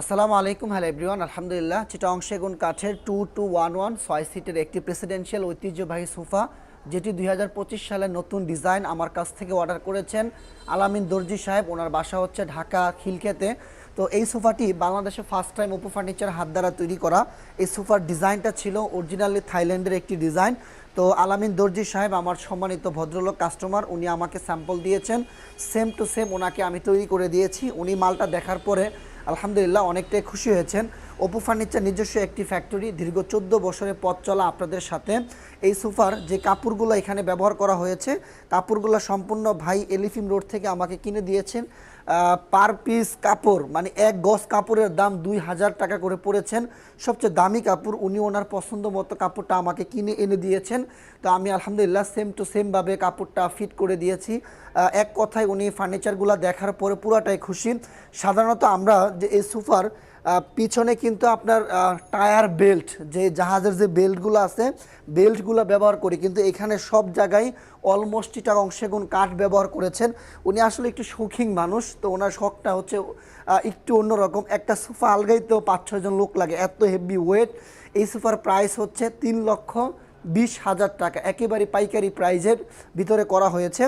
আসসালামু আলাইকুম, hello everyone. আলহামদুলিল্লাহ চিটাং সেগুন কাঠের টু টু ওয়ান ওয়ান ছয় সিটের একটি প্রেসিডেন্সিয়াল ঐতিহ্যবাহী সোফা, যেটি দুই সালের নতুন ডিজাইন আমার কাছ থেকে অর্ডার করেছেন আলামিন দর্জি সাহেব। ওনার বাসা হচ্ছে ঢাকা খিলক্ষেতে। তো এই সোফাটি বাংলাদেশে ফার্স্ট টাইম ওপো ফার্নিচার হাত দ্বারা তৈরি করা। এই সোফার ডিজাইনটা ছিল অরিজিনালি থাইল্যান্ডের একটি ডিজাইন। তো আলামিন দর্জি সাহেব আমার সম্মানিত ভদ্রলোক কাস্টমার উনি আমাকে স্যাম্পল দিয়েছেন। সেম টু সেম ওনাকে আমি তৈরি করে দিয়েছি। উনি মালটা দেখার পরে আলহামদুলিল্লাহ, অনেকটাই খুশি হয়েছেন। ওপো ফার্নিচার নিজস্ব একটি ফ্যাক্টরি দীর্ঘ চোদ্দ বছরের পথ চলা আপনাদের সাথে। এই সোফার যে কাপড়গুলো এখানে ব্যবহার করা হয়েছে, কাপড়গুলো সম্পূর্ণ ভাই এলিফিম রোড থেকে আমাকে কিনে দিয়েছেন। পার পিস কাপড় মানে এক গজ কাপড়ের দাম দুই হাজার টাকা করে পড়েছেন। সবচেয়ে দামি কাপড় উনি ওনার পছন্দ মতো কাপড়টা আমাকে কিনে এনে দিয়েছেন। তো আমি আলহামদুলিল্লাহ সেম টু সেমভাবে কাপড়টা ফিট করে দিয়েছি। এক কথায় উনি ফার্নিচারগুলো দেখার পরে পুরাটাই খুশি। সাধারণত আমরা যে এই সোফার পিছনে কিন্তু আপনার টায়ার বেল্ট, যে জাহাজের যে বেল্টগুলো আছে, বেল্টগুলো ব্যবহার করি। কিন্তু এখানে সব জায়গায় অলমোস্ট চিটা অংশেগুণ কাঠ ব্যবহার করেছেন। উনি আসলে একটু শৌখিন মানুষ, তো ওনার শখটা হচ্ছে একটু অন্যরকম। একটা সোফা আলগাইতেও পাঁচ ছজন লোক লাগে, এত হেভি ওয়েট এই সোফার প্রাইস হচ্ছে তিন লক্ষ বিশ হাজার টাকা। একেবারে পাইকারি প্রাইজের ভিতরে করা হয়েছে।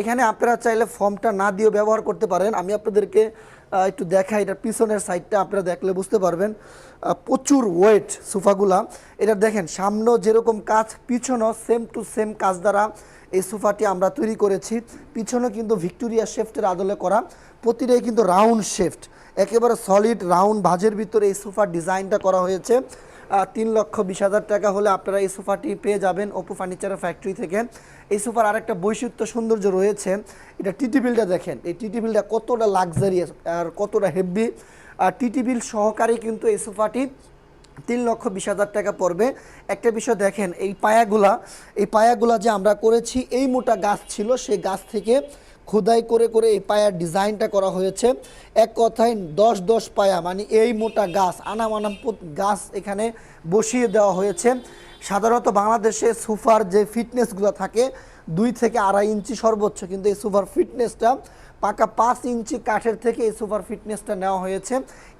এখানে আপনারা চাইলে ফর্মটা না দিয়েও ব্যবহার করতে পারেন। আমি আপনাদেরকে একটু দেখাই, এটার পিছনের সাইডটা আপনারা দেখলে বুঝতে পারবেন। প্রচুর ওয়েট সোফাগুলা। এটা দেখেন, সামনেও যেরকম কাজ, পিছনও সেম টু সেম কাজ দ্বারা এই সোফাটি আমরা তৈরি করেছি। পিছনে কিন্তু ভিক্টোরিয়া শেফটের আদলে করা। প্রতিটাই কিন্তু রাউন্ড শেফট। একেবারে সলিড রাউন্ড ভাজের ভিতরে এই সোফার ডিজাইনটা করা হয়েছে। তিন লক্ষ বিশ হাজার টাকা হলে আপনারা এই সোফাটি পেয়ে যাবেন ওপো ফার্নিচারের ফ্যাক্টরি থেকে। এই সোফার আরেকটা বৈশিষ্ট্য সৌন্দর্য রয়েছে। এটা টিটি বিলটা দেখেন। এই টিটি বিলটা কতটা লাক্সারিয়াস আর কতটা হেভি আর টিটি বিল সহকারে কিন্তু এই সোফাটি তিন লক্ষ বিশ হাজার টাকা পড়বে। একটা বিষয় দেখেন, এই পায়াগুলা এই পায়াগুলা যে আমরা করেছি, এই মোটা গাছ ছিল, সেই গাছ থেকে খোদাই করে করে এই পায়ার ডিজাইনটা করা হয়েছে। এক কথায় দশ দশ পায়া মানে এই মোটা গাছ, আনাম আনাম গাছ এখানে বসিয়ে দেওয়া হয়েছে। সাধারণত বাংলাদেশে সুফার যে ফিটনেসগুলো থাকে, দুই থেকে আড়াই ইঞ্চি সর্বোচ্চ, কিন্তু এই সুফার ফিটনেসটা পাকা পাঁচ ইঞ্চি কাঠের থেকে এই সোফার ফিটনেসটা নেওয়া হয়েছে।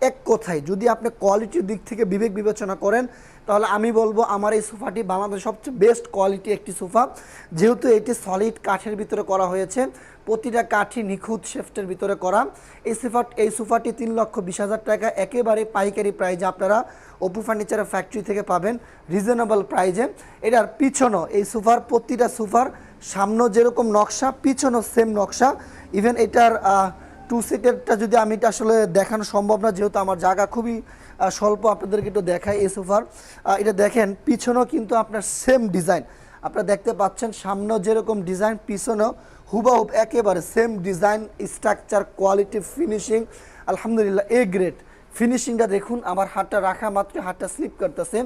এক কথায়, যদি আপনি কোয়ালিটির দিক থেকে বিবেক বিবেচনা করেন, তাহলে আমি বলব আমার এই সোফাটি বাংলাদেশের সবচেয়ে বেস্ট কোয়ালিটি একটি সোফা। যেহেতু এটি সলিড কাঠের ভিতরে করা হয়েছে, প্রতিটা কাঠই নিখুঁত শেফটের ভিতরে করা। এই সোফা এই সোফাটি তিন লক্ষ বিশ হাজার টাকা, একেবারে পাইকারি প্রাইজে আপনারা অপু ফার্নিচারের ফ্যাক্টরি থেকে পাবেন রিজনেবল প্রাইজে এটার পিছনও এই সোফার প্রতিটা সোফার সামনে যেরকম নকশা, পিছনও সেম নকশা। ইভেন এটার টু সিটেরটা যদি আমি এটা আসলে দেখানো সম্ভব না, যেহেতু আমার জায়গা খুবই স্বল্প, আপনাদেরকে একটু দেখাই এই সোফার এটা দেখেন, পিছনেও কিন্তু আপনার সেম ডিজাইন আপনারা দেখতে পাচ্ছেন, সামনেও যেরকম ডিজাইন পিছনেও হুবাহুব একেবারে same design structure quality finishing আলহামদুলিল্লাহ এ গ্রেড ফিনিশিংটা দেখুন, আমার হাতটা রাখা মাত্র হাতটা স্লিপ করতেছে।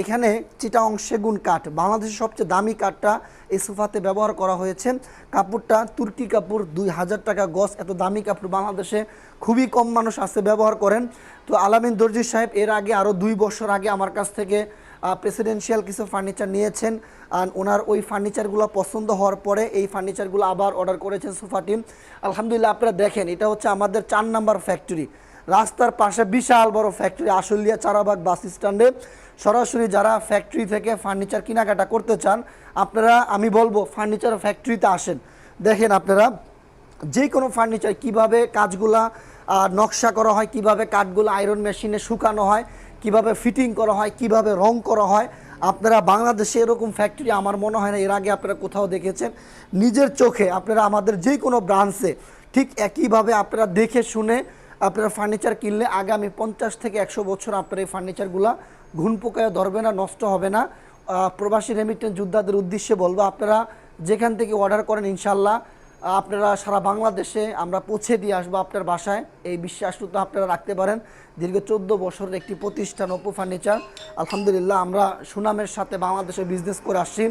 এখানে চিটা চিটাং সেগুন কাঠ, বাংলাদেশের সবচেয়ে দামি কাঠটা এই সোফাতে ব্যবহার করা হয়েছে। কাপড়টা তুর্কি কাপড়, দুই হাজার টাকা গজ, এত দামি কাপড় বাংলাদেশে খুবই কম মানুষ আছে ব্যবহার করেন। তো আলামিন দর্জি সাহেব এর আগে আরও দুই বছর আগে আমার কাছ থেকে প্রেসিডেন্সিয়াল কিছু ফার্নিচার নিয়েছেন। আর ওনার ওই ফার্নিচারগুলো পছন্দ হওয়ার পরে এই ফার্নিচারগুলো আবার অর্ডার করেছেন সোফাটি। আলহামদুলিল্লাহ, আপনারা দেখেন, এটা হচ্ছে আমাদের চার নাম্বার ফ্যাক্টরি রাস্তার পাশে বিশাল বড় ফ্যাক্টরি আশুলিয়া চারাবাগ বাস স্ট্যান্ডে সরাসরি যারা ফ্যাক্টরি থেকে ফার্নিচার কেনাকাটা করতে চান, আপনারা, আমি বলব ফার্নিচার ফ্যাক্টরিতে আসেন। দেখেন আপনারা যে কোনো ফার্নিচার কীভাবে কাজগুলা নকশা করা হয়, কীভাবে কাঠগুলো আয়রন মেশিনে শুকানো হয়, কীভাবে ফিটিং করা হয়, কীভাবে রং করা হয়, আপনারা বাংলাদেশে এরকম ফ্যাক্টরি আমার মনে হয় না, এর আগে আপনারা কোথাও দেখেছেন। নিজের চোখে আপনারা আমাদের যে কোনো ব্রাঞ্চে ঠিক একইভাবে আপনারা দেখে শুনে আপনারা ফার্নিচার কিনলে আগামী পঞ্চাশ থেকে একশো বছর আপনার এই ফার্নিচারগুলা ঘুন পোকায় ধরবে না, নষ্ট হবে না। প্রবাসী রেমিটেন্স যোদ্ধাদের উদ্দেশ্যে বলব, আপনারা যেখান থেকে অর্ডার করেন ইনশাল্লাহ আপনারা সারা বাংলাদেশে আমরা পৌঁছে দিয়ে আসব আপনার বাসায়। এই বিশ্বাসটুকু আপনারা রাখতে পারেন। দীর্ঘ চোদ্দ বছরের একটি প্রতিষ্ঠান অপু ফার্নিচার আলহামদুলিল্লাহ, আমরা সুনামের সাথে বাংলাদেশে বিজনেস করে আসছি।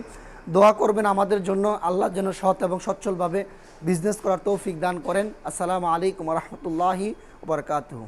দোয়া করবেন আমাদের জন্য, আল্লাহ যেন সৎ এবং সচ্ছলভাবে বিজনেস করার তৌফিক দান করেন। আসসালামু আলাইকুম রহমতুল্লাহি ওবরকাতহ